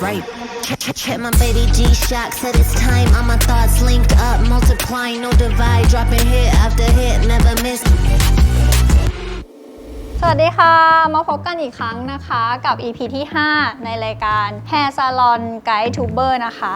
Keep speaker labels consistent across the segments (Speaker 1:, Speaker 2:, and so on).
Speaker 1: right. Check, my baby G Shock. Said it's time. All my thoughts linked up, multiplying, no divide. Dropping hit after hit, never miss.
Speaker 2: สวัสดีค่ะ มาพบกันอีกครั้งนะคะกับ EP ที่ 5 ในรายการ Hair Salon Guide Tuber นะคะ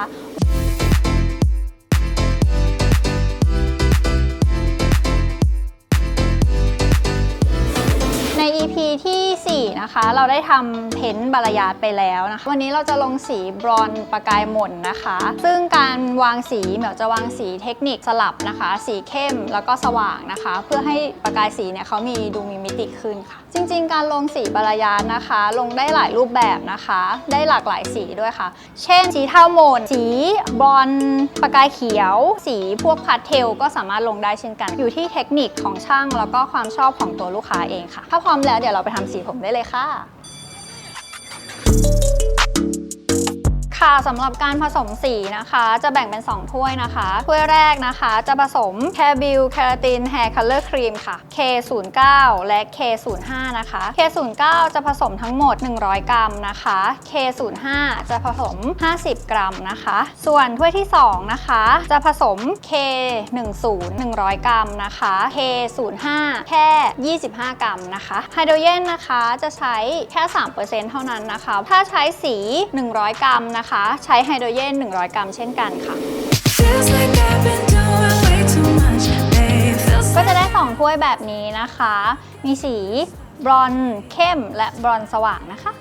Speaker 2: นะคะ เราได้ทำเพ้นท์บารยาทไปแล้วนะคะ วันนี้เราจะลงสีบรอนประกายหม่นนะคะ ซึ่งการวางสีเหมียวจะวางสีเทคนิคสลับนะคะ สีเข้มแล้วก็สว่างนะคะ เพื่อให้ประกายสีเนี่ยเขามีดูมีมิติขึ้นค่ะ จริง ๆ การลงสีบารยาทนะคะ ลงได้หลายรูปแบบนะคะ ได้หลากหลายสีด้วยค่ะ เช่น สีเทาหม่นสีบรอนประกายเขียว สีพวกพาสเทลก็สามารถลงได้เช่นกัน อยู่ที่เทคนิคของช่างแล้วก็ความชอบของตัวลูกค้าเองค่ะ ถ้าพร้อมแล้วเดี๋ยวเราไปทำสีผมได้เลยค่ะ 아! ค่ะสำหรับการผสมสีนะคะ จะแบ่งเป็น 2 ถ้วยนะคะ ถ้วยแรกนะคะ จะผสมแคบิลแคราตินแฮร์คัลเลอร์ครีมค่ะ K09 และ K05 นะคะ K09 จะผสมทั้งหมด 100 กรัมนะคะ K05 จะผสม 50 กรัมนะคะ ส่วนถ้วยที่ 2 นะคะ จะผสม K10 100 กรัมนะคะ K05 แค่ 25 กรัมนะคะไฮโดรเจนนะคะจะใช้แค่ 3%เท่านั้นนะคะ ถ้าใช้สี 100 กรัมนะคะใช้ไฮโดรเจน 100 กรัมเช่นกันค่ะ
Speaker 3: Feels like I've been doing way too much. Babe, feels
Speaker 2: ก็จะได้2ถ้วยแบบนี้นะคะ มีสีบรอนซ์เข้มและบรอนซ์สว่างนะคะ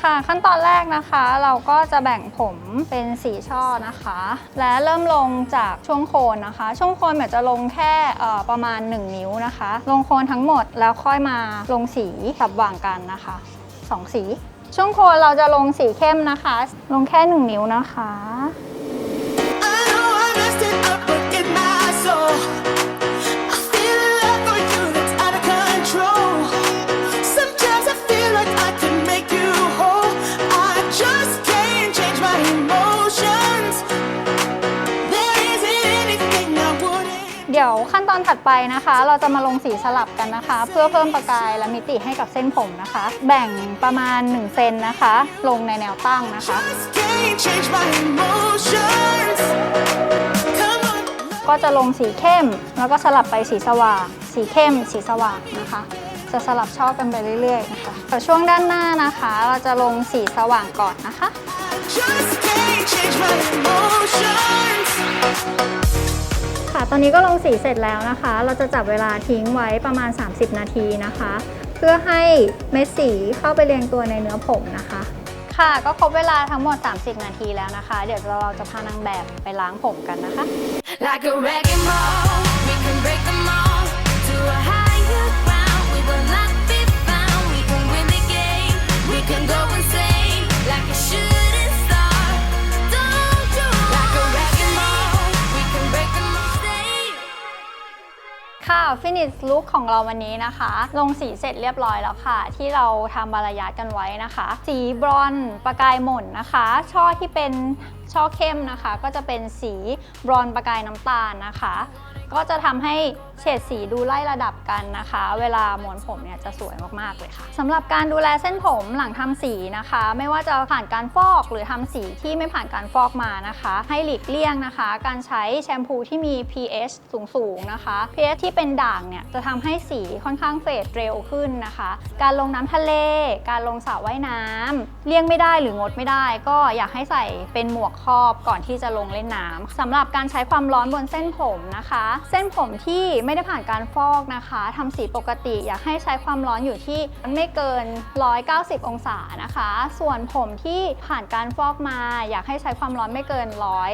Speaker 2: ค่ะขั้นตอนแรกนะคะเราก็จะแบ่งผมเป็นสีช่อนะคะ และเริ่มลงจากช่วงโคนนะคะ ช่วงโคนแบบจะลงแค่เอ่อประมาณ 1 นิ้วนะคะ ลงโคนทั้งหมดแล้วค่อยมาลงสีสับหว่างกันนะคะสองสี ช่วงโคนเราจะลงสีเข้มนะคะ ลงแค่ 1 นิ้วนะคะ
Speaker 4: I know I messed it up, but in my soul,
Speaker 2: เดี๋ยวขั้นตอนถัดไปนะคะ เราจะมาลงสีสลับกันนะคะ เพื่อเพิ่มประกายและมิติให้กับเส้นผมนะคะ แบ่งประมาณ 1 เซนนะคะ ลงในแนวตั้งนะคะ ก็จะลงสีเข้มแล้วก็สลับไปสีสว่าง สีเข้ม สีสว่างนะคะ จะสลับช่อกันไปเรื่อยๆนะคะแต่ช่วงด้านหน้านะคะ เราจะลงสีสว่างก่อนนะคะ
Speaker 4: Just can't change my emotions.
Speaker 2: ค่ะตอนนี้ก็ลงสีเสร็จแล้วนะคะ เราจะจับเวลาทิ้งไว้ประมาณ 30 นาทีนะคะ เพื่อให้เม็ดสีเข้าไปเรียงตัวในเนื้อผมนะคะ ค่ะก็ครบเวลาทั้งหมด 30 นาทีแล้วนะคะ เดี๋ยวเราจะพานางแบบไปล้างผมกันนะคะ
Speaker 3: like a
Speaker 2: ฟินิชลุคของเราวันนี้นะคะ ลงสีเสร็จเรียบร้อยแล้วค่ะ ที่เราทำบารยาทกันไว้นะคะ สีบรอนประกายหม่นนะคะ ช่อที่เป็น ช่อเข้มนะคะ ก็จะเป็นสีบรอนประกายน้ำตาลนะคะ ก็จะทำให้เฉดสีดูไล่ระดับกันนะคะ เวลาม้วนผมเนี่ยจะสวยมากๆเลยค่ะสำหรับการดูแลเส้นผมหลังทำสีนะคะ ไม่ว่าจะผ่านการฟอกหรือทำสีที่ไม่ผ่านการฟอกมานะคะ ให้หลีกเลี่ยงนะคะ การใช้แชมพูที่มี pH สูงๆนะคะ pH ที่เป็นด่างเนี่ยจะทำให้สีค่อนข้างเฟดเร็วขึ้นนะคะ การลงน้ำทะเล การลงสระว่ายน้ำเลี่ยงไม่ได้หรืองดไม่ได้ ก็อยากให้ใส่เป็นหมวกครอบก่อนที่จะลงเล่นน้ำสำหรับการใช้ความร้อนบนเส้นผมนะคะ เส้นผมที่ไม่ได้ผ่านการฟอกนะคะทำสีปกติอยากให้ใช้ความร้อนอยู่ที่ไม่เกิน 190 องศานะคะ ส่วนผมที่ผ่านการฟอกมา อยากให้ใช้ความร้อนไม่เกิน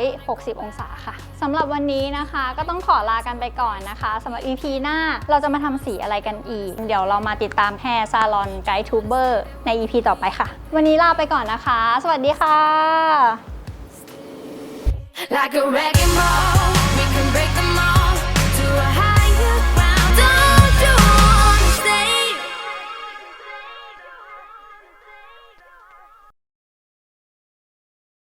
Speaker 2: 160 องศาค่ะสำหรับวันนี้นะคะ ก็ต้องขอลากันไปก่อนนะคะสำหรับ EP หน้าเราจะมาทำสีอะไรกันอีก เดี๋ยวเรามาติดตามแฮร์ซาลอนไกด์ทูเบอร์ใน EP ต่อไปค่ะ วันนี้ลาไปก่อนนะคะ สวัสดีค่ะ
Speaker 3: like a wrecking ball. We can break.